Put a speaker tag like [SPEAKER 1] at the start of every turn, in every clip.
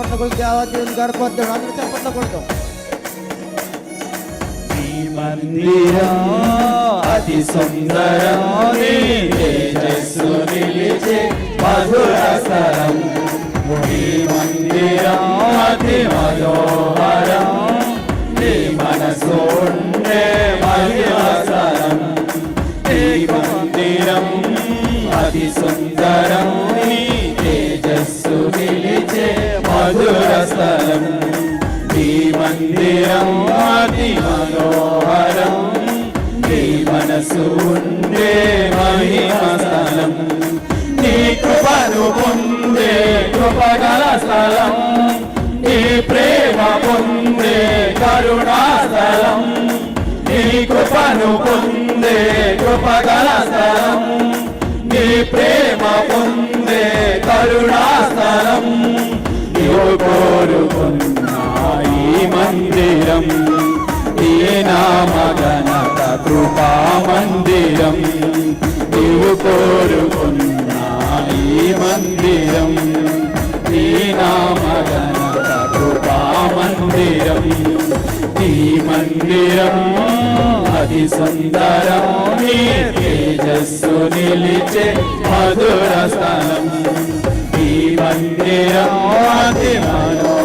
[SPEAKER 1] చప్పట్లు కొడదాం అందరూ
[SPEAKER 2] హల్లెలూయా.
[SPEAKER 1] కూడా
[SPEAKER 2] హల్లెలూయా. అందరూ చప్పట్లు
[SPEAKER 3] అతి సుందరం తేజస్సు నిలిచే ఈ అతి మనోహరం మందిరం అతి మనోహరం. నీ మనసు ఉండే మహిమ స్థలం నీ కృపను పొందే కృపగల స్థలం. నీ ప్రేమ పొందే కరుణా స్థలం నీ కృపను పొందే కృపగల స్థలం. నీ ప్రేమ పొందే కరుణా స్థలం నీవు కోరుకున్నా ఈ మందిరం ఏ నామ గణత కృపా మందిరం. నీవు కోరుకున్న ఈ మందిరం. ఈ నామ గణత కృపా మందిరం. ఈ మందిరం అతి సుందరం. నీ తేజస్సు నిలిచే మధుర స్థలం. ఈ మందిరం అతి మనో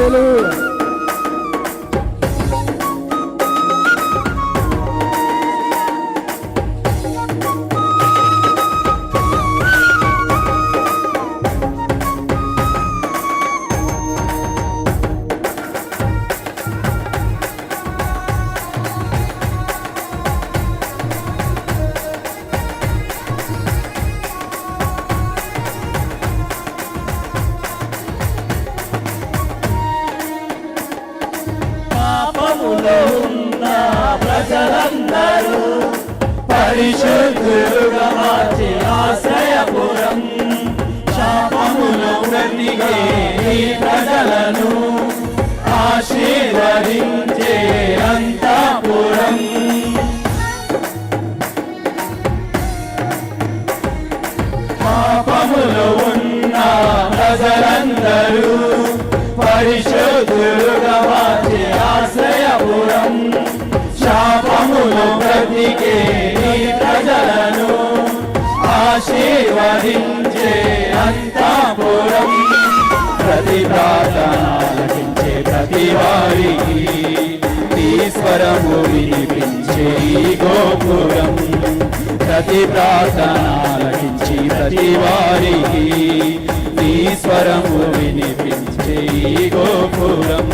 [SPEAKER 2] హల్లెలూయా.
[SPEAKER 3] అందరూ పరిశుద్ధులుగా మార్చి ఆశ్రయపురం. శాపములో బ్రతికే ఈ ప్రజలను ఆశీర్వదించే అంతపురం. పాపములో ఉన్న ప్రజలందరూ పరిశు ప్రజలను ఆశీర్వదించే అంతాపురం ప్రతి ప్రార్థనాలకించే ప్రతి వారికి ఈశ్వరము వినిపించే గోపురం. ప్రతి ప్రార్థనాలకించి ప్రతి వారికి ఈశ్వరము వినిపించే గోపురం.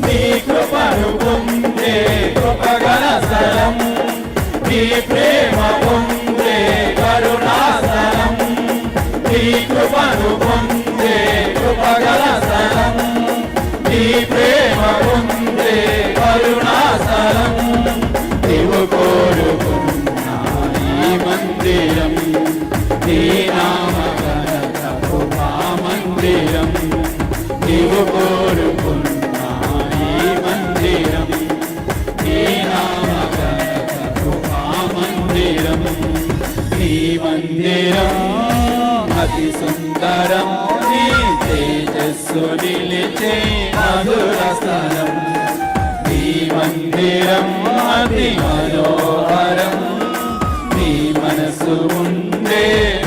[SPEAKER 3] నీ కృపను పొందే కృపగల స్థలం. నీ ప్రేమ పొందే కరుణా స్థలం నీ కృపను పొందే కృపగల స్థలం నీ ప్రేమ పొందే కరుణా స్థలం నీవు కోరుకున్న ఈ మందిరం నీ నామ ఘనత కృపా మందిరం. నీవు కోరుకున్న తేజస్సు నిలిచే మధుర స్థలం. నీ మందిరం అతి మనోహరం. నీ మనసు ఉండే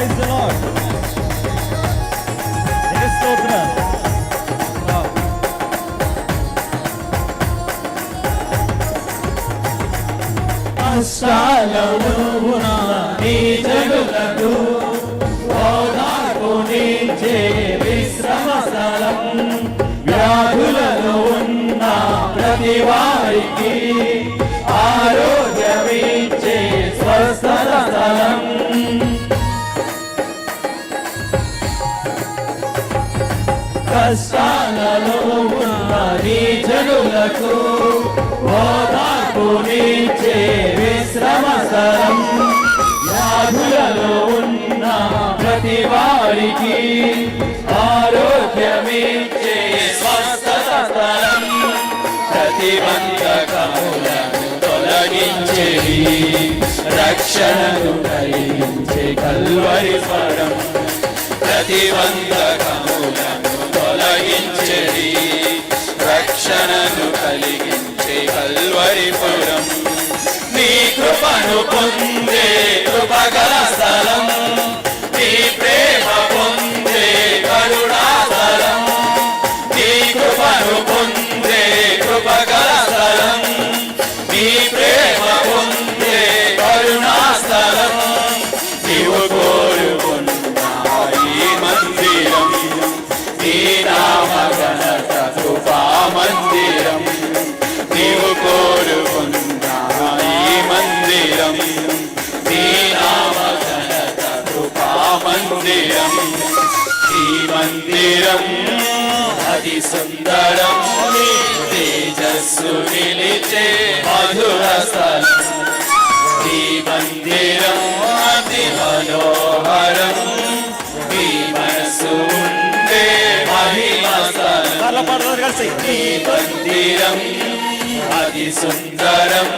[SPEAKER 1] ప్రైజ్ ది లార్డ్ దేని స్తోత్రం
[SPEAKER 3] కష్టాలలో ఉన్న నీ జనులకు ఓదార్పు నీచే విశ్రమ స్థలం వ్యాధులలో ఉన్న ప్రతి వారికి వారికి ఆరోగ్యమిచ్చే స్వస్థతరం. ప్రతిబంధకములను తొలగించేవి రక్షణను కలిగించే కల్వరి స్వరం. ప్రతిబంధకములను తొలగించేవి రక్షణను కలిగించే కల్వరి కల్వరిపురం నీ కృపను పొంది మందిరం ఈ మందిరం అతి సుందరం తేజస్సు నిలిచే మధుర స్థలం. ఈ మందిరం అతి మనోహరం ఈ మనసు ఉండే మహిమ ఈ మందిరం అతి సుందరం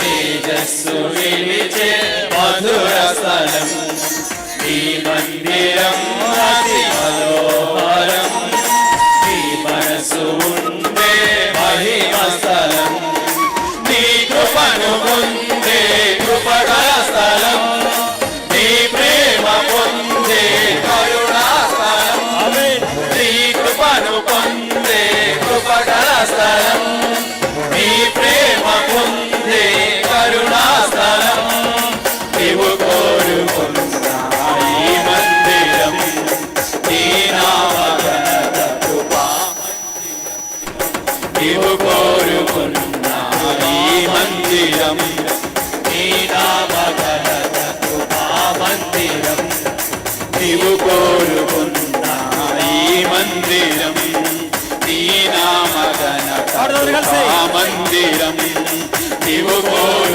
[SPEAKER 3] తేజస్సు నిలిచే మధుర స్థలం. ఈ మందిరం అతి మనోహరం ఈ మనసు ఉండే మహిమ స్థలం. నీ కృపను పొందే కృపగల స్థలం. నీ ప్రేమ పొందే కరుణా స్థలం.
[SPEAKER 1] ఆమేన్.
[SPEAKER 3] నీ కృపను పొందే నీవు కోరుకున్న ఈ మందిరం. నీ నామ మందిరం. నీవు కోరుకున్న ఈ మందిరం నీ నామ మందిరం. నీవు కోరుకున్న